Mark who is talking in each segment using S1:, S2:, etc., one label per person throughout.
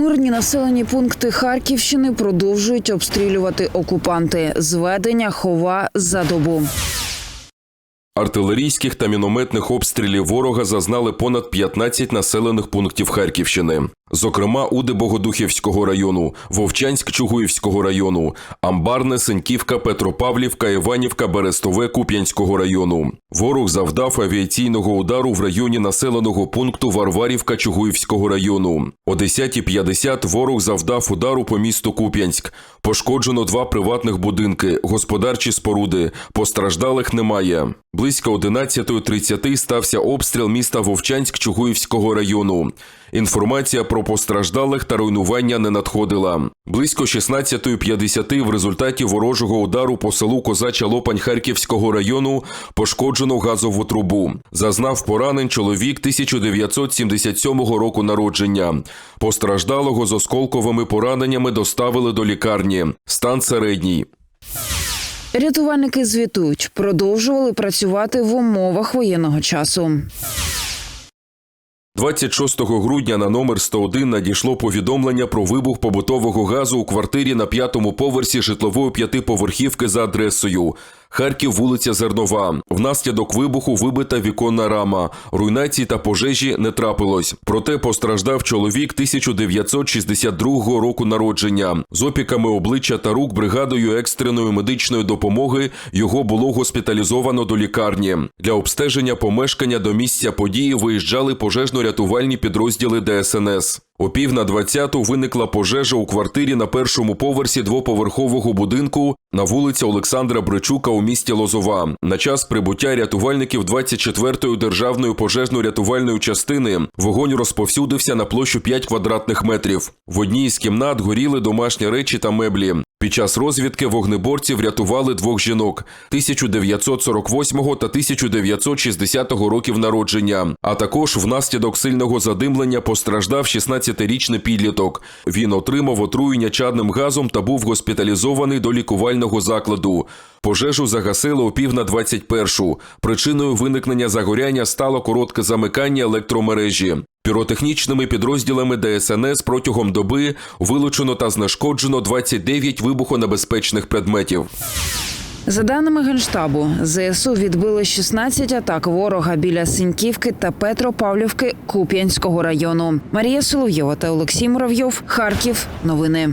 S1: Мирні населені пункти Харківщини продовжують обстрілювати окупанти. Зведення хова за добу.
S2: Артилерійських та мінометних обстрілів ворога зазнали понад 15 населених пунктів Харківщини. Зокрема, Уди Богодухівського району, Вовчанськ Чугуївського району, Амбарне, Сеньківка, Петропавлівка, Іванівка, Берестове Куп'янського району. Ворог завдав авіаційного удару в районі населеного пункту Варварівка Чугуївського району. О 10.50 ворог завдав удару по місту Куп'янськ. Пошкоджено два приватних будинки, господарчі споруди. Постраждалих немає. Близько 11.30 стався обстріл міста Вовчанськ Чугуївського району. Інформація про постраждалих та руйнування не надходила. Близько 16.50 в результаті ворожого удару по селу Козача Лопань Харківського району пошкоджено газову трубу. Зазнав поранень чоловік 1977 року народження. Постраждалого з осколковими пораненнями доставили до лікарні. Стан середній.
S1: Рятувальники звітують, продовжували працювати в умовах воєнного часу.
S2: 26 грудня на номер 101 надійшло повідомлення про вибух побутового газу у квартирі на п'ятому поверсі житлової п'ятиповерхівки за адресою Харків, вулиця Зернова. Внаслідок вибуху вибита віконна рама. Руйнацій та пожежі не трапилось. Проте постраждав чоловік 1962 року народження. З опіками обличчя та рук бригадою екстреної медичної допомоги його було госпіталізовано до лікарні. Для обстеження помешкання до місця події виїжджали пожежно-рятувальні підрозділи ДСНС. О пів на двадцяту виникла пожежа у квартирі на першому поверсі двоповерхового будинку на вулиці Олександра Бричука у місті Лозова. На час прибуття рятувальників 24-ї державної пожежно-рятувальної частини вогонь розповсюдився на площу 5 квадратних метрів. В одній із кімнат горіли домашні речі та меблі. Під час розвідки вогнеборці врятували двох жінок 1948 та 1960 років народження. А також внаслідок сильного задимлення постраждав 16-річний підліток. Він отримав отруєння чадним газом та був госпіталізований до лікувального закладу. Пожежу загасили о пів на 21-шу. Причиною виникнення загоряння стало коротке замикання електромережі. Піротехнічними підрозділами ДСНС протягом доби вилучено та знешкоджено 29 вибухонебезпечних предметів.
S1: За даними Генштабу, ЗСУ відбили 16 атак ворога біля Синьківки та Петропавлівки Куп'янського району. Марія Соловйова та Олексій Муравйов. Харків. Новини.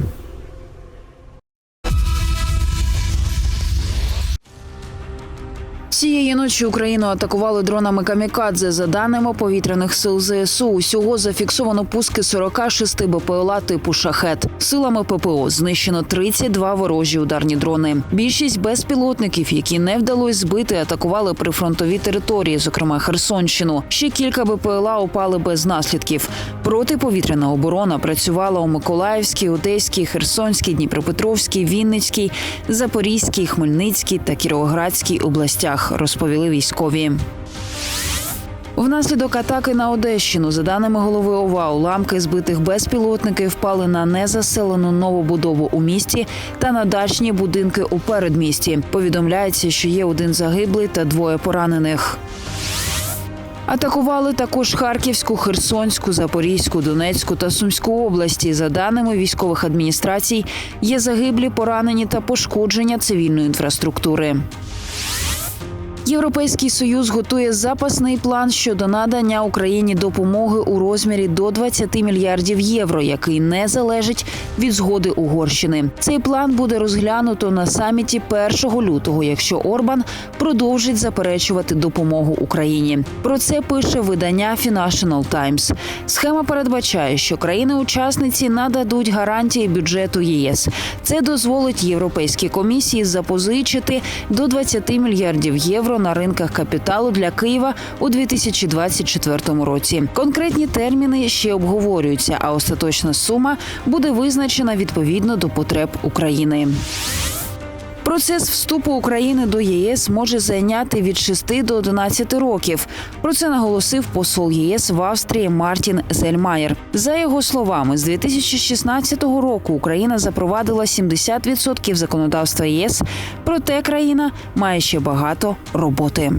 S1: Цієї ночі Україну атакували дронами камікадзе. За даними повітряних сил ЗСУ, усього зафіксовано пуски 46 БПЛА типу шахет. Силами ППО знищено 32 ворожі ударні дрони. Більшість безпілотників, які не вдалося збити, атакували прифронтові території, зокрема Херсонщину. Ще кілька БПЛА упали без наслідків. Протиповітряна оборона працювала у Миколаївській, Одеській, Херсонській, Дніпропетровській, Вінницькій, Запорізькій, Хмельницькій та Кіровоградській областях, розповіли військові. Внаслідок атаки на Одещину, за даними голови ОВА, уламки збитих безпілотників впали на незаселену новобудову у місті та на дачні будинки у передмісті. Повідомляється, що є один загиблий та двоє поранених. Атакували також Харківську, Херсонську, Запорізьку, Донецьку та Сумську області. За даними військових адміністрацій, є загиблі, поранені та пошкодження цивільної інфраструктури. Європейський союз готує запасний план щодо надання Україні допомоги у розмірі до 20 мільярдів євро, який не залежить від згоди Угорщини. Цей план буде розглянуто на саміті 1 лютого, якщо Орбан продовжить заперечувати допомогу Україні. Про це пише видання Financial Times. Схема передбачає, що країни-учасниці нададуть гарантії бюджету ЄС. Це дозволить Європейській комісії запозичити до 20 мільярдів євро на ринках капіталу для Києва у 2024 році. Конкретні терміни ще обговорюються, а остаточна сума буде визначена відповідно до потреб України. Процес вступу України до ЄС може зайняти від 6 до 11 років. Про це наголосив посол ЄС в Австрії Мартін Зельмаєр. За його словами, з 2016 року Україна запровадила 70% законодавства ЄС, проте країна має ще багато роботи.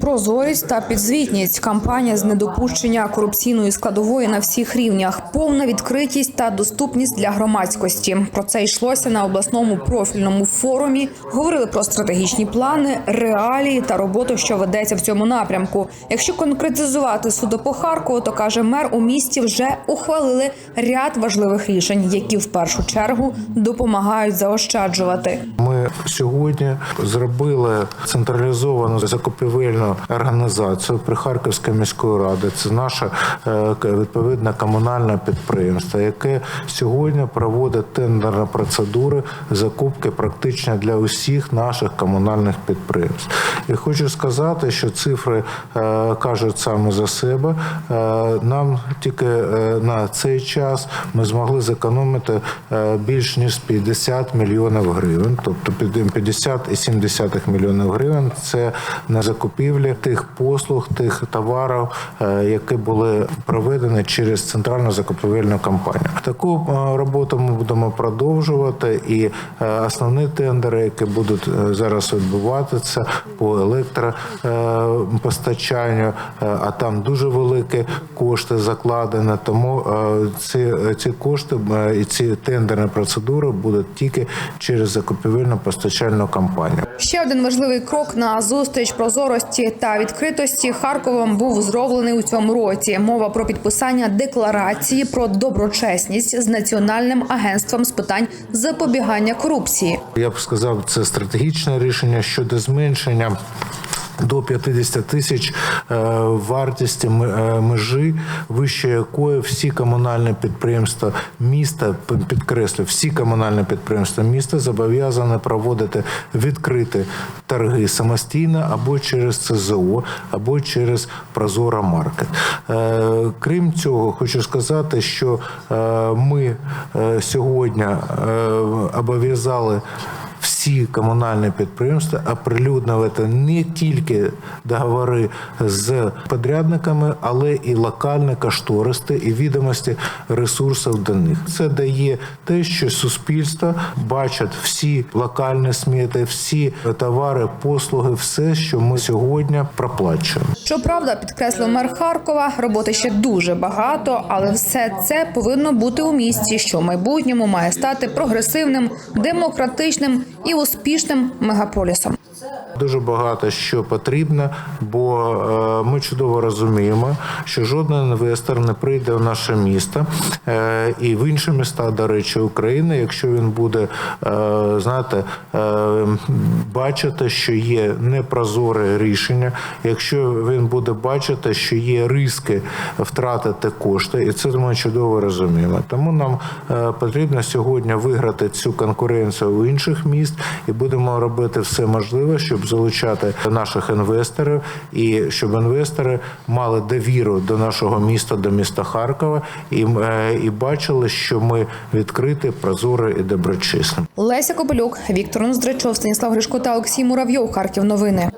S3: Прозорість та підзвітність, кампанія з недопущення корупційної складової на всіх рівнях, повна відкритість та доступність для громадськості. Про це йшлося на обласному профільному форумі. Говорили про стратегічні плани, реалії та роботу, що ведеться в цьому напрямку. Якщо конкретизувати суду по Харкову, то каже мер, у місті вже ухвалили ряд важливих рішень, які в першу чергу допомагають заощаджувати.
S4: Ми сьогодні зробили централізовану закупівельну організацію при Харківській міської ради. Це наше е, відповідне комунальне підприємство, яке сьогодні проводить тендерні процедури закупки практично для усіх наших комунальних підприємств. І хочу сказати, що цифри е, кажуть саме за себе. Е, Нам тільки на цей час ми змогли зекономити більш ніж 50 мільйонів гривень, тобто під- 50,7 мільйонів гривень. Це на закупівлі тих послуг, тих товарів, е, які були проведені через центральну закупівельну кампанію. Таку е, роботу ми будемо продовжувати, і е, основні тендери, які будуть зараз відбуватися по електропостачанню, а там дуже великі кошти закладені. Тому ці, ці кошти і ці тендерні процедури будуть тільки через закупівельну постачальну кампанію.
S3: Ще один важливий крок на зустріч прозорості та відкритості Харковом був зроблений у цьому році. Мова про підписання декларації про доброчесність з національним агентством з питань запобігання корупції.
S4: Я б сказав, це стратегічне рішення щодо зменшення. До 50 тисяч е, вартості е, межі, вище якої всі комунальні підприємства міста підкреслю, всі комунальні підприємства міста зобов'язані проводити відкриті торги самостійно або через ЦЗО, або через Прозора Маркет. Е, Крім цього, хочу сказати, що ми сьогодні обов'язали всі комунальні підприємства оприлюднювати не тільки договори з подрядниками, але і локальні кошториси і відомості ресурсів до них. Це дає те, що суспільство бачить всі локальні смети, всі товари, послуги, все, що ми сьогодні проплачуємо.
S3: Щоправда, підкреслив мер Харкова, роботи ще дуже багато, але все це повинно бути у місті, що в майбутньому має стати прогресивним, демократичним і успішним мегаполісом.
S4: Дуже багато що потрібно, бо е, ми чудово розуміємо, що жоден інвестор не прийде в наше місто е, і в інші міста, до речі, України, якщо він буде е, знаєте, е, бачити, що є непрозоре рішення, якщо він буде бачити, що є риски втратити кошти, і це ми чудово розуміємо. Тому нам е, потрібно сьогодні виграти цю конкуренцію у інших міст, і будемо робити все можливе, щоб залучати наших інвесторів, і щоб інвестори мали довіру до нашого міста, до міста Харкова, і, е, і бачили, що ми відкриті, прозорі і доброчесні.
S3: Леся Кобилюк, Віктор Ноздрачов, Станіслав Гришко та Олексій Муравйов. Харків новини.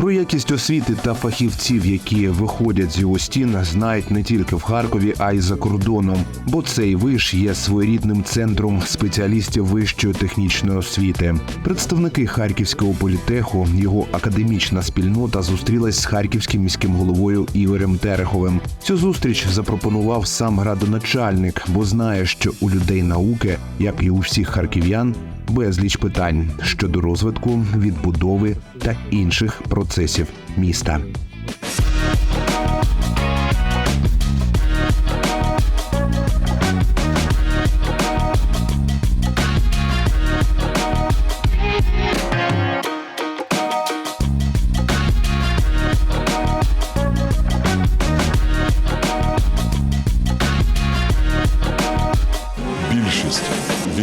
S5: Про якість освіти та фахівців, які виходять з його стін, знають не тільки в Харкові, а й за кордоном. Бо цей виш є своєрідним центром спеціалістів вищої технічної освіти. Представники харківського політеху, його академічна спільнота зустрілась з харківським міським головою Ігорем Тереховим. Цю зустріч запропонував сам градоначальник, бо знає, що у людей науки, як і у всіх харків'ян, безліч питань щодо розвитку, відбудови та інших процесів міста.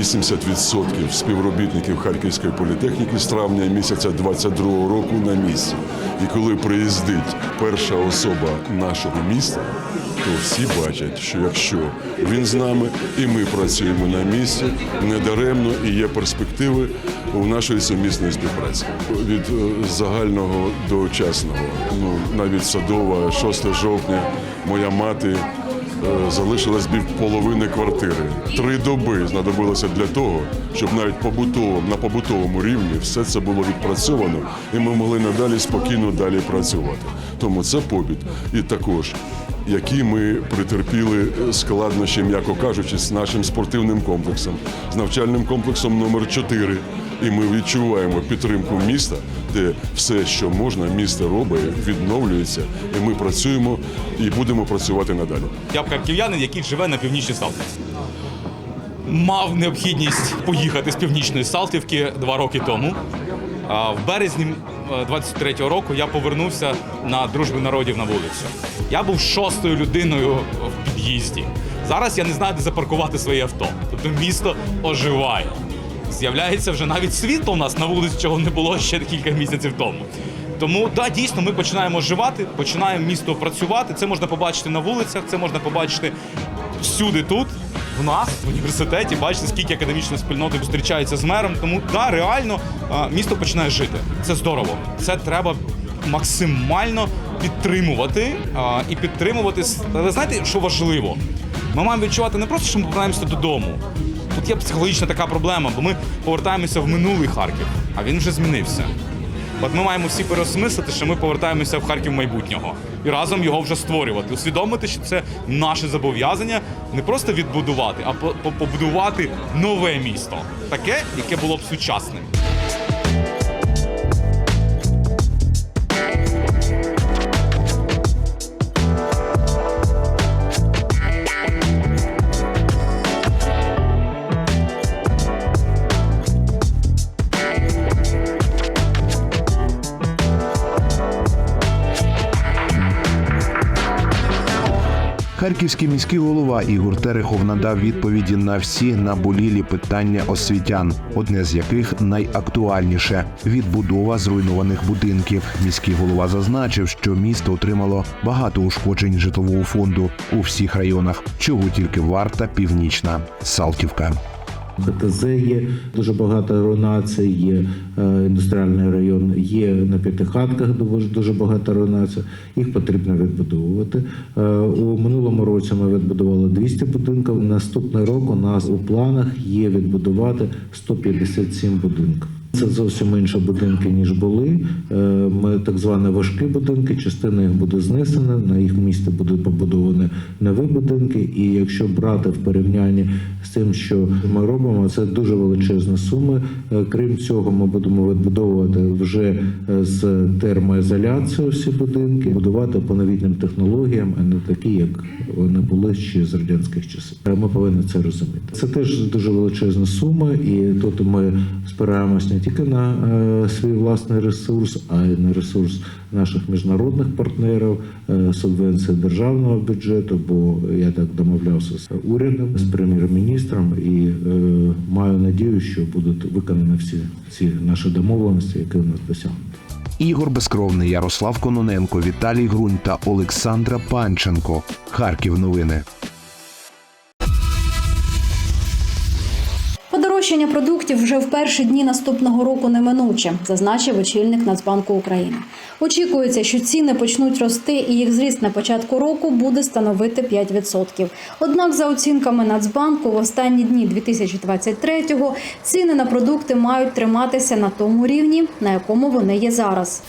S6: 80% співробітників Харківської політехніки з травня місяця 22-го року на місці. І коли приїздить перша особа нашого міста, то всі бачать, що якщо він з нами і ми працюємо на місці, недаремно і є перспективи у нашої сумісної співпраці. Від е, загального до частного, ну навіть садова, 6 жовтня, моя мати залишилось бів половини квартири. Три доби знадобилося для того, щоб навіть побутово, на побутовому рівні все це було відпрацьовано, і ми могли надалі спокійно далі працювати. Тому це побіт. І також які ми претерпіли складнощі, м'яко кажучи, з нашим спортивним комплексом, з навчальним комплексом номер 4 І ми відчуваємо підтримку міста, де все, що можна, місто робить, відновлюється, і ми працюємо і будемо працювати надалі.
S7: Я б харків'янин, який живе на північній Салтівці. Мав необхідність поїхати з північної Салтівки два роки тому. В березні е, 23-го року я повернувся на дружбу народів на вулицю. Я був шостою людиною в під'їзді. Зараз я не знаю, де запаркувати своє авто. Тобто місто оживає. З'являється вже навіть світло у нас на вулиці, чого не було ще кілька місяців тому. Тому да, дійсно, ми починаємо оживати, починаємо місто працювати. Це можна побачити на вулицях, це можна побачити всюди тут, в нас, в університеті. Бачите, скільки академічної спільноти зустрічається з мером. Тому да, реально місто починає жити. Це здорово. Це треба максимально підтримувати і підтримувати. Але знаєте, що важливо? Ми маємо відчувати не просто, що ми повертаємося додому. Тут є психологічна така проблема, бо ми повертаємося в минулий Харків, а він вже змінився. От ми маємо всі переосмислити, що ми повертаємося в Харків майбутнього і разом його вже створювати. Усвідомити, що це наше зобов'язання не просто відбудувати, а по- по- побудувати нове місто, таке, яке було б сучасним.
S5: Харківський міський голова Ігор Терехов надав відповіді на всі наболілі питання освітян, одне з яких найактуальніше відбудова зруйнованих будинків. Міський голова зазначив, що місто отримало багато ушкоджень житлового фонду у всіх районах, чого тільки варта північна Салтівка.
S4: КТЗ є дуже багато руйнацій, є е, індустріальний район, є на п'ятихатках дуже, багато руйнацій. Їх потрібно відбудовувати. Е, У минулому році ми відбудували 200 будинків. Наступний рік у нас у планах є відбудувати 157 будинків. Це зовсім інші будинки, ніж були. Е, Ми так звані важкі будинки, частина їх буде знесена, на їх місці будуть побудовані нові будинки. І якщо брати в порівнянні з тим, що ми робимо, це дуже величезні суми. Е, Крім цього, ми будемо відбудовувати вже е, з термоізоляцією всі будинки, будувати по новітнім технологіям, а не такі, як вони були ще з радянських часів. Ми повинні це розуміти. Це теж дуже величезні суми, і тут ми спираємось не тільки на е, свій власний ресурс, а й на ресурс наших міжнародних партнерів, е, субвенції державного бюджету. Бо я так домовлявся з урядом, з прем'єр-міністром, і е, маю надію, що будуть виконані всі ці наші домовленості, які у нас досягнуті.
S5: Ігор Безкровний, Ярослав Кононенко, Віталій Грунь та Олександра Панченко. Харків новини.
S8: Подорожчання продуктів вже в перші дні наступного року неминуче, зазначив очільник Нацбанку України. Очікується, що ціни почнуть рости, і їх зріст на початку року буде становити 5%. Однак, за оцінками Нацбанку, в останні дні 2023-го ціни на продукти мають триматися на тому рівні, на якому вони є зараз.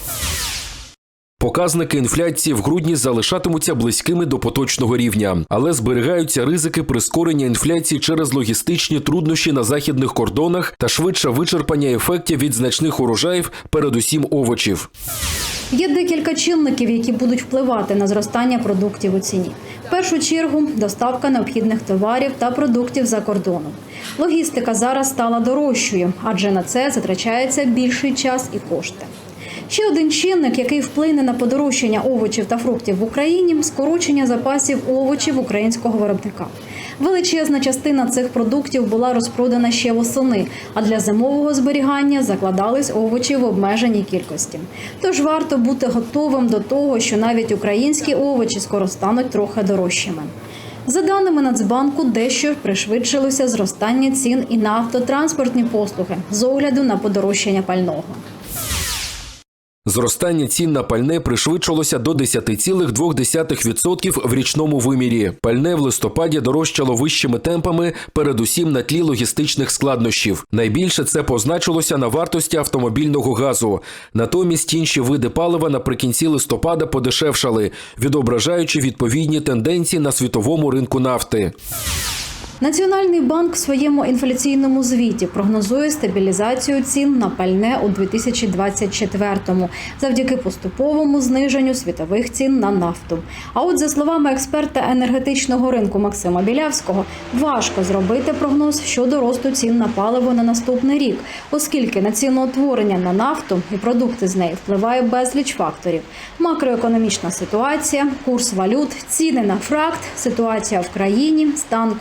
S2: Показники інфляції в грудні залишатимуться близькими до поточного рівня, але зберігаються ризики прискорення інфляції через логістичні труднощі на західних кордонах та швидше вичерпання ефектів від значних урожаїв, передусім овочів.
S8: Є декілька чинників, які будуть впливати на зростання продуктів у ціні. В першу чергу доставка необхідних товарів та продуктів за кордоном. Логістика зараз стала дорожчою, адже на це затрачається більший час і кошти. Ще один чинник, який вплине на подорожчання овочів та фруктів в Україні скорочення запасів овочів українського виробника. Величезна частина цих продуктів була розпродана ще восени, а для зимового зберігання закладались овочі в обмеженій кількості. Тож варто бути готовим до того, що навіть українські овочі скоро стануть трохи дорожчими. За даними Нацбанку, дещо пришвидшилося зростання цін і на автотранспортні послуги з огляду на подорожчання пального.
S2: Зростання цін на пальне пришвидшилося до 10,2% в річному вимірі. Пальне в листопаді дорожчало вищими темпами, передусім на тлі логістичних складнощів. Найбільше це позначилося на вартості автомобільного газу. Натомість інші види палива наприкінці листопада подешевшали, відображаючи відповідні тенденції на світовому ринку нафти.
S8: Національний банк в своєму інфляційному звіті прогнозує стабілізацію цін на пальне у 2024-му завдяки поступовому зниженню світових цін на нафту. А от за словами експерта енергетичного ринку Максима Білявського, важко зробити прогноз щодо росту цін на паливо на наступний рік, оскільки на ціноутворення на нафту і продукти з неї впливає безліч факторів: макроекономічна ситуація, курс валют, ціни на фракт, ситуація в країні, стан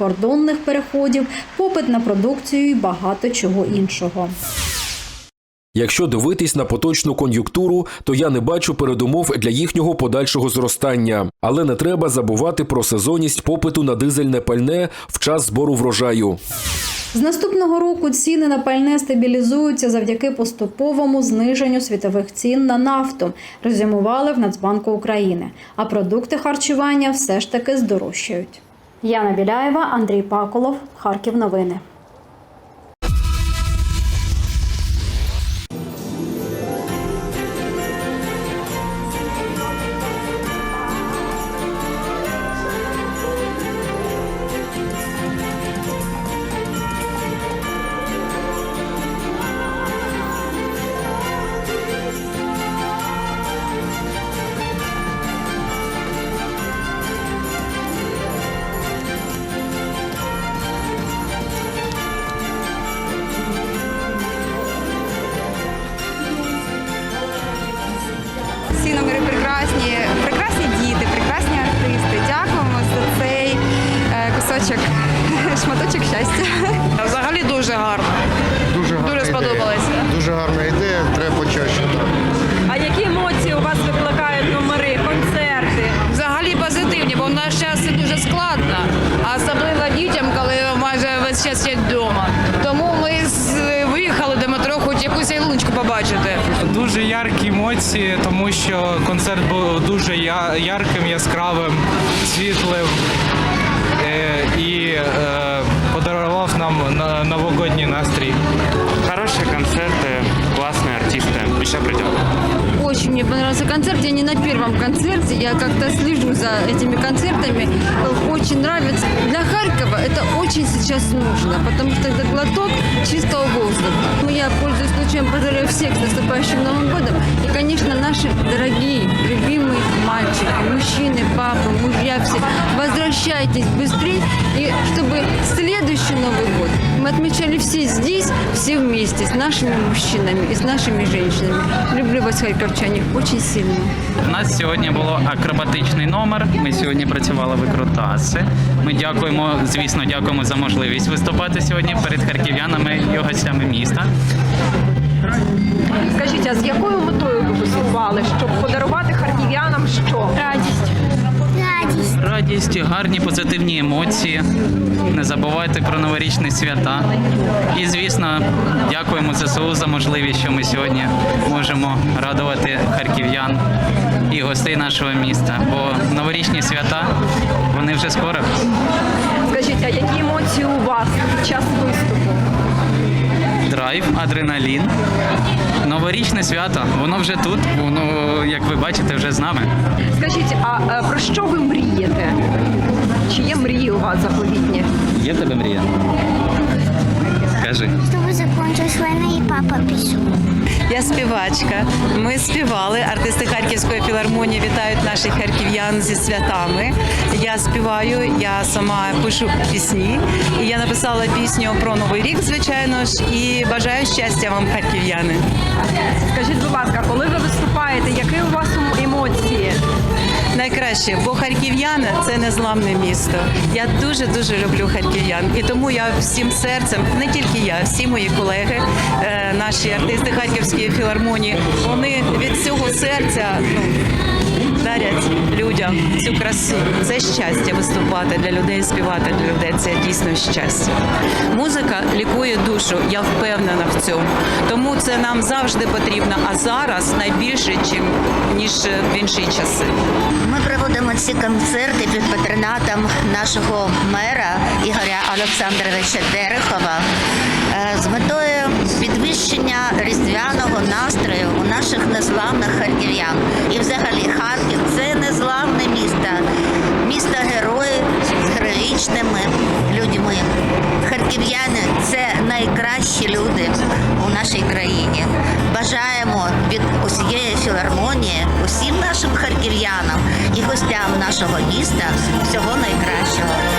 S8: кордонних переходів, попит на продукцію і багато чого іншого.
S2: Якщо дивитись на поточну кон'юнктуру, то я не бачу передумов для їхнього подальшого зростання. Але не треба забувати про сезонність попиту на дизельне пальне в час збору врожаю.
S8: З наступного року ціни на пальне стабілізуються завдяки поступовому зниженню світових цін на нафту, резюмували в Нацбанку України. А продукти харчування все ж таки здорожчають. Яна Біляєва, Андрій Паколов, Харків. Новини.
S9: Гарна ідея, треба почаще. Так.
S10: А які емоції у вас викликають номери, концерти? Взагалі позитивні, бо в наш час це дуже складно, а особливо дітям, коли майже весь час сидять вдома. Тому ми з- виїхали до метро, хоч якусь ялиночку побачити.
S11: Дуже яркі емоції, тому що концерт був дуже я- ярким, яскравим, світлим е, і е, подарував нам на- новогодній настрій.
S12: Хорошие концерты, классные артисты. Еще.
S13: Очень мне понравился концерт. Я не на первом концерте, я как-то слежу за этими концертами. Очень нравится. Для Харькова это очень сейчас нужно, потому что это глоток чистого воздуха. Ну, Я пользуюсь случаем, поздравляю всех с наступающим Новым годом. И, конечно, наши дорогие, любимые мальчики, мужчины, папы, мужья все, возвращайтесь быстрее, и чтобы следующий Новый год мы отмечали все здесь, все вместе, с нашими мужчинами и с нашими женщинами. Люблю вас, харьковчане, очень сильно.
S12: У нас сьогодні було акробатичний номер. Ми сьогодні працювали викрутаси. Ми дякуємо, звісно, дякуємо за можливість виступати сьогодні перед харків'янами і гостями міста.
S10: Скажіть, а з якою метою ви виступали? Щоб подарувати харків'янам що? Радість.
S12: Радість, гарні позитивні емоції. Не забувайте про новорічні свята. І, звісно, дякуємо ЗСУ за можливість, що ми сьогодні можемо радувати харків'ян і гостей нашого міста. Бо новорічні свята вони вже скоро.
S10: Скажіть, а які емоції у вас під час виступу?
S12: драйв, адреналін. Новорічне свято, воно вже тут, воно, як ви бачите, вже з нами.
S10: Скажіть, а е, про що ви мрієте? Чи є мрії у вас заповітні?
S12: Є в тебе мрія? Кажи.
S14: Чтобы закончилась война и папа пишу.
S15: Я співачка. Ми співали. Артисти Харківської філармонії вітають наших харків'ян зі святами. Я співаю, я сама пишу пісні. І я написала пісню про новий рік, звичайно ж, і бажаю щастя вам, харків'яни.
S10: Скажіть, будь ласка, коли ви виступаєте, які у вас емоції?
S15: Найкраще, бо харків'яни це незламне місто. Я дуже дуже люблю харків'ян, і тому я всім серцем, не тільки я, всі мої колеги, е, наші артисти Харківської філармонії, вони від цього серця ну, дарять людям цю красу. Це щастя виступати для людей, співати для людей. Це дійсно щастя. Музика лікує душу, я впевнена в цьому. Тому це нам завжди потрібно, а зараз найбільше, чим ніж в інші часи.
S14: Ми проводимо ці концерти під патронатом нашого мера Ігоря Олександровича Терехова е, з метою підвищення різдвяного настрою у наших незламних харків'ян. І взагалі Харків це незламне місто, місто герої з героїчними людьми. Харків'яни це найкращі люди у нашій країні. Бажаємо від усієї філармонії, усім нашим харків'янам і гостям нашого міста всього найкращого.